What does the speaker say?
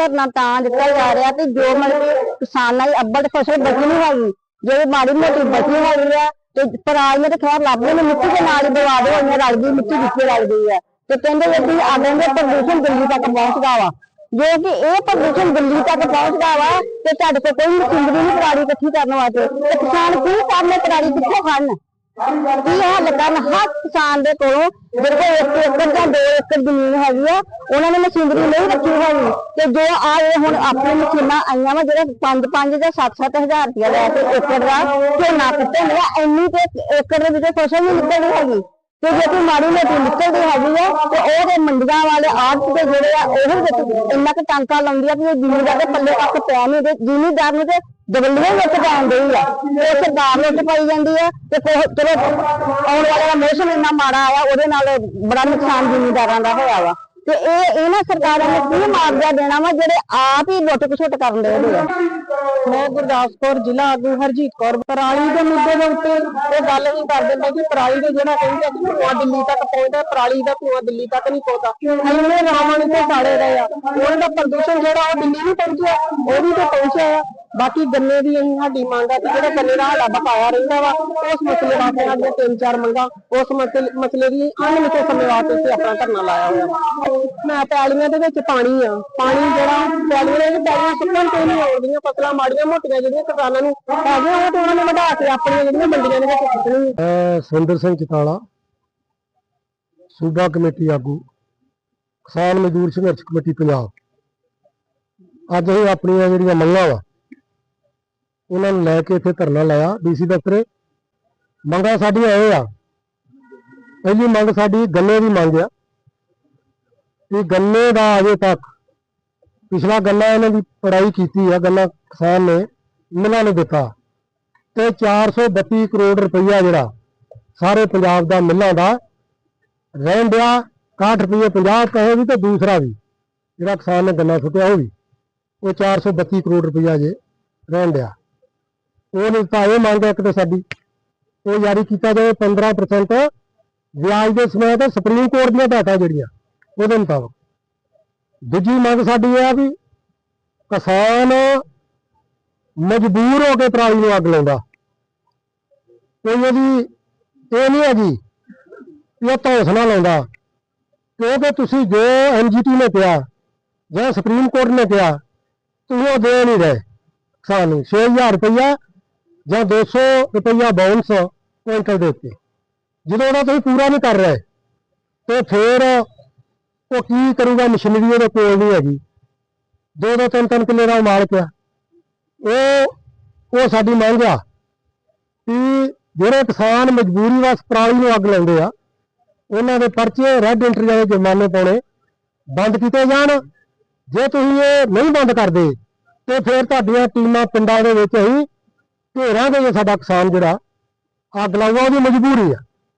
ਧਰਨਾ ਤਾਂ ਦਿੱਤਾ ਜਾ ਰਿਹਾ ਕਿ ਜੋ ਮਤਲਬ ਕਿਸਾਨਾਂ ਦੀ ਅੱਬਲ ਫਸਲ ਬਚੀ ਨਹੀਂ ਹੈਗੀ। ਜਿਹੜੀ ਮਾੜੀ ਮੋਟੀ ਬਚੀ ਹੈਗੀ ਆ, ਤੇ ਪਰਾਲੀਆਂ ਤੇ ਖੈਰ ਲੱਭਦੇ ਨੇ ਮਿੱਟੀ ਦੇ ਨਾਲ ਹੀ ਬਰਬਾਦ ਹੋਈਆਂ ਰਲਦੀ ਮਿੱਟੀ ਵਿੱਚ ਰਲਦੀ ਆ। ਤੇ ਕਹਿੰਦੇ ਵੀ ਆਦਮ ਦੇ ਪ੍ਰਦੂਸ਼ਣ ਦਿੱਲੀ ਤੱਕ ਪਹੁੰਚਦਾ ਵਾ। ਜੋ ਕਿ ਇਹ ਪ੍ਰਦੂਸ਼ਣ ਦਿੱਲੀ ਤੱਕ ਪਹੁੰਚਦਾ ਵਾ, ਤੇ ਤੁਹਾਡੇ ਕੋਲ ਕੋਈ ਮਸ਼ੀਨਰੀ ਨਹੀਂ, ਪਰਾਲੀ ਇਕੱਠੀ ਕਰਨ ਵਾਸਤੇ। ਤੇ ਕਿਸਾਨ ਕੀ ਕਰਨੇ, ਪਰਾਲੀ ਕਿੱਥੋਂ ਖੜਨ ਕੀ ਹੱਲ ਕਰਨ ਹਰ ਕਿਸਾਨ ਦੇ ਕੋਲੋਂ ਜਿਹੜੇ ਕੋਲ ਇੱਕ ਏਕੜ ਜਾਂ ਦੋ ਏਕੜ ਜ਼ਮੀਨ ਹੈਗੀ ਆ। ਉਹਨਾਂ ਨੇ ਮਸ਼ੀਨਰੀ ਨਹੀਂ ਰੱਖੀ ਹੋਈ ਤੇ ਜੋ ਆ ਇਹ ਹੁਣ ਆਪਣੀ ਮਸ਼ੀਨਾਂ ਆਈਆਂ ਵਾ, ਜਿਹੜੇ 5 5 ਜਾਂ 7 7 ਹਜ਼ਾਰ ਰੁਪਇਆ ਲੈ ਕੇ ਏਕੜ ਦਾ ਝੋਨਾ ਕੱਟੇ ਨੇ ਇੰਨੀ ਤੇ ਏਕੜ ਦੇ ਵਿੱਚ ਫਸਲ ਨਹੀਂ ਨਿਕਲਦੀ ਹੈਗੀ। ਤੇ ਜੇ ਕੋਈ ਮਾੜੀ ਮੋਟੀ ਨਿਕਲਦੀ ਹੈਗੀ ਆ, ਤੇ ਉਹਦੇ ਮੰਡੀਆਂ ਵਾਲੇ ਆੜਤ ਦੇ ਜਿਹੜੇ ਆ, ਉਹ ਵਿੱਚ ਇੰਨਾ ਕੁ ਟਾਂਕਾ ਲਾਉਂਦੀ ਆ ਕਿ ਜ਼ਿਮੀਦਾਰ ਦੇ ਪੱਲੇ ਤੱਕ ਪਿਆ ਨਹੀਂ ਤੇ ਜ਼ਿਮੀਦਾਰ ਨੂੰ ਤੇ ਦਬਲੀਆਂ ਵਿੱਚ ਪਾਉਣ ਡਈ ਆ, ਤੇ ਉਹ ਵਿੱਚ ਪਾਈ ਜਾਂਦੀ ਆ, ਤੇ ਚਲੋ ਆਉਣ ਵਾਲਾ ਦਾ ਮੌਸਮ ਇੰਨਾ ਮਾੜਾ ਆਇਆ ਉਹਦੇ ਨਾਲ ਬੜਾ ਨੁਕਸਾਨ ਜ਼ਿਮੀਦਾਰਾਂ ਦਾ ਹੋਇਆ ਵਾ। ਤੇ ਇਹ ਇਹਨਾਂ ਸਰਕਾਰਾਂ ਨੇ ਕੀ ਮੁਆਵਜ਼ਾ ਦੇਣਾ ਵਾ, ਜਿਹੜੇ ਆਪ ਹੀ ਲੁੱਟ ਖਸੁੱਟ ਕਰਨ ਦੇ ਆ। ਮੈਂ ਗੁਰਦਾਸਪੁਰ ਜ਼ਿਲ੍ਹਾ ਆਗੂ ਹਰਜੀਤ ਕੌਰ, ਪਰਾਲੀ ਦੇ ਮੁੱਦੇ ਦੇ ਉੱਤੇ ਇਹ ਗੱਲ ਨਹੀਂ ਕਰ ਦਿੰਦੇ ਕਿ ਪਰਾਲੀ ਦੇ ਜਿਹੜਾ ਕਹਿੰਦੇ ਕਿ ਧੂਆ ਦਿੱਲੀ ਤੱਕ ਪਹੁੰਚਦਾ ਪਰਾਲੀ ਦਾ ਧੂਆ ਦਿੱਲੀ ਤੱਕ ਨਹੀਂ ਪਹੁੰਚਦਾ। ਇੰਨੇ ਰਾਵਣ ਇੱਥੇ ਸਾੜੇ ਰਹੇ ਆ। ਉਹਨਾਂ ਦਾ ਪ੍ਰਦੂਸ਼ਣ ਜਿਹੜਾ ਉਹ ਦਿੱਲੀ ਨਹੀਂ ਪਹੁੰਚਿਆ ਉਹ ਵੀ ਤਾਂ ਪਹੁੰਚਿਆ ਆ ਬਾਕੀ ਗੰਨੇ ਦੀ ਅਸੀਂ ਸਾਡੀ ਮੰਗ ਆ ਕਿ ਜਿਹੜਾ ਗੰਨੇ ਦਾ ਸਾਡਾ ਬਕਾਇਆ ਰਹਿੰਦਾ ਵਾ, ਉਸ ਮਸਲੇ ਵਾਸਤੇ ਸਾਡੀਆਂ ਤਿੰਨ ਚਾਰ ਮੰਗਾਂ, ਉਸ ਮਸਲੇ ਮਸਲੇ ਦੀ ਅਣਮਿੱਥੇ ਸਮੇਂ ਵਾਸਤੇ ਅਸੀਂ ਆਪਣਾ ਧਰਨਾ ਲਾਇਆ ਹੋਇਆ। ਮੈਂ ਪੈਲੀਆਂ ਦੇ ਵਿੱਚ ਪਾਣੀ ਆ। ਪਾਣੀ ਜਿਹੜਾ, ਪੈਲੀਆਂ ਦੇ ਵਿੱਚ ਪੈਲੀਆਂ ਸੁੱਕਣ ਤੇ ਨਹੀਂ ਆਉਂਦੀਆਂ, ਫਸਲਾਂ ਮਾੜੀਆਂ ਮੋਟੀਆਂ ਜਿਹੜੀਆਂ ਕਿਸਾਨਾਂ ਨੂੰ ਹੈਗੀਆਂ ਉਹ ਤੇ ਉਹਨਾਂ ਨੇ ਵਧਾ ਕੇ ਆਪਣੀਆਂ ਜਿਹੜੀਆਂ ਮੰਡੀਆਂ ਦੇ ਵਿੱਚ ਸੁੱਟਣੀਆਂ। ਮੈਂ ਸੁਰਿੰਦਰ ਸਿੰਘ ਚਤਾਲਾ, ਸੂਬਾ ਕਮੇਟੀ ਆਗੂ, ਕਿਸਾਨ ਮਜ਼ਦੂਰ ਸੰਘਰਸ਼ ਕਮੇਟੀ ਪੰਜਾਬ। ਅੱਜ ਅਸੀਂ ਆਪਣੀਆਂ ਜਿਹੜੀਆਂ ਮੰਗਾਂ ਵਾ ਉਹਨਾਂ ਨੂੰ ਲੈ ਕੇ ਇੱਥੇ ਧਰਨਾ ਲਾਇਆ ਡੀਸੀ ਦਫ਼ਤਰੇ। ਮੰਗਾਂ ਸਾਡੀਆਂ ਇਹ ਆ। ਪਹਿਲੀ ਮੰਗ ਸਾਡੀ ਗੰਨੇ ਦੀ ਮੰਗ ਆ। ਕਿ ਗੰਨੇ ਦਾ ਅਜੇ ਤੱਕ ਪਿਛਲਾ ਗੰਨਾ ਇਹਨਾਂ ਦੀ ਪੜਾਈ ਕੀਤੀ ਆ, ਗੰਨਾ ਕਿਸਾਨ ਨੇ ਮਿਲਾਂ ਨੂੰ ਦਿੱਤਾ। ਤੇ 432 ਕਰੋੜ ਰੁਪਈਆ ਜਿਹੜਾ ਸਾਰੇ ਪੰਜਾਬ ਦਾ ਮਿੱਲਾਂ ਦਾ ਰਹਿਣ ਡਿਆ। 61 ਰੁਪਏ 50 ਪੈਸੇ ਵੀ ਤੇ ਦੂਸਰਾ ਵੀ, ਜਿਹੜਾ ਕਿਸਾਨ ਨੇ ਗੰਨਾ ਸੁੱਟਿਆ ਉਹ ਵੀ। ਉਹ 432 ਕਰੋੜ ਰੁਪਈਆ ਜੇ ਰਹਿਣ ਡਿਆ। ਉਹ ਤਾਂ ਇਹ ਮੰਗ ਹੈ ਇੱਕ ਤਾਂ ਸਾਡੀ। ਉਹ ਜਾਰੀ ਕੀਤਾ ਜਾਵੇ 15% ਵਿਆਜ ਦੇ ਸਮੇਤ ਸੁਪਰੀਮ ਕੋਰਟ ਦੀਆਂ ਹਦਾਇਤਾਂ ਜਿਹੜੀਆਂ, ਉਹਦੇ ਮੁਤਾਬਕ। ਦੂਜੀ ਮੰਗ ਸਾਡੀ ਇਹ ਆ ਵੀ ਕਿਸਾਨ ਮਜਬੂਰ ਹੋ ਕੇ ਪਰਾਲੀ ਨੂੰ ਅੱਗ ਲਾਉਂਦਾ। ਕੋਈ ਉਹਦੀ ਇਹ ਨਹੀਂ ਹੈਗੀ ਵੀ ਉਹ ਧੌਂਸਲਾ ਲਾਉਂਦਾ। ਕਿਉਂਕਿ ਤੁਸੀਂ ਜੋ ਐਨਜੀਟੀ ਨੇ ਕਿਹਾ ਜਾਂ ਸੁਪਰੀਮ ਕੋਰਟ ਨੇ ਕਿਹਾ, ਤੁਸੀਂ ਉਹ ਦੇ ਨਹੀਂ ਰਹੇ ਸਾਨੂੰ 6000 ਰੁਪਇਆ ਜਾਂ 200 ਰੁਪਇਆ ਬਾਉਂਸ ਕੁਇੰਟਲ ਦੇ ਉੱਤੇ ਜਦੋਂ ਉਹਦਾ ਤੁਸੀਂ ਪੂਰਾ ਨਹੀਂ ਕਰ ਰਹੇ, ਤੇ ਫਿਰ ਉਹ ਕੀ ਕਰੂਗਾ, ਮਸ਼ੀਨਰੀ ਉਹਦੇ ਕੋਲ ਨਹੀਂ ਹੈਗੀ। ਦੋ ਦੋ ਤਿੰਨ ਤਿੰਨ ਕਿੱਲੇ ਦਾ ਉਹ ਮਾਲਕ ਆ। ਉਹ ਉਹ ਸਾਡੀ ਮੰਗ ਆ ਕਿ ਜਿਹੜੇ ਕਿਸਾਨ ਮਜਬੂਰੀ ਵਾਸ ਪਰਾਲੀ ਨੂੰ ਅੱਗ ਲਾਉਂਦੇ ਆ, ਉਹਨਾਂ ਦੇ ਪਰਚੇ ਰੈੱਡ ਐਂਟਰੀ ਵਾਲੇ ਜੁਰਮਾਨੇ ਪਾਉਣੇ ਬੰਦ ਕੀਤੇ ਜਾਣ। ਜੇ ਤੁਸੀਂ ਇਹ ਨਹੀਂ ਬੰਦ ਕਰਦੇ, ਤੇ ਫਿਰ ਤੁਹਾਡੀਆਂ ਟੀਮਾਂ ਪਿੰਡਾਂ ਦੇ ਵਿੱਚ ਹੀ ਢੇਰਾਂ ਜੇ ਸਾਡਾ ਕਿਸਾਨ ਜਿਹੜਾ ਅੱਗ ਲਾਊਗਾ ਉਹਦੀ ਮਜਬੂਰੀ ਆ।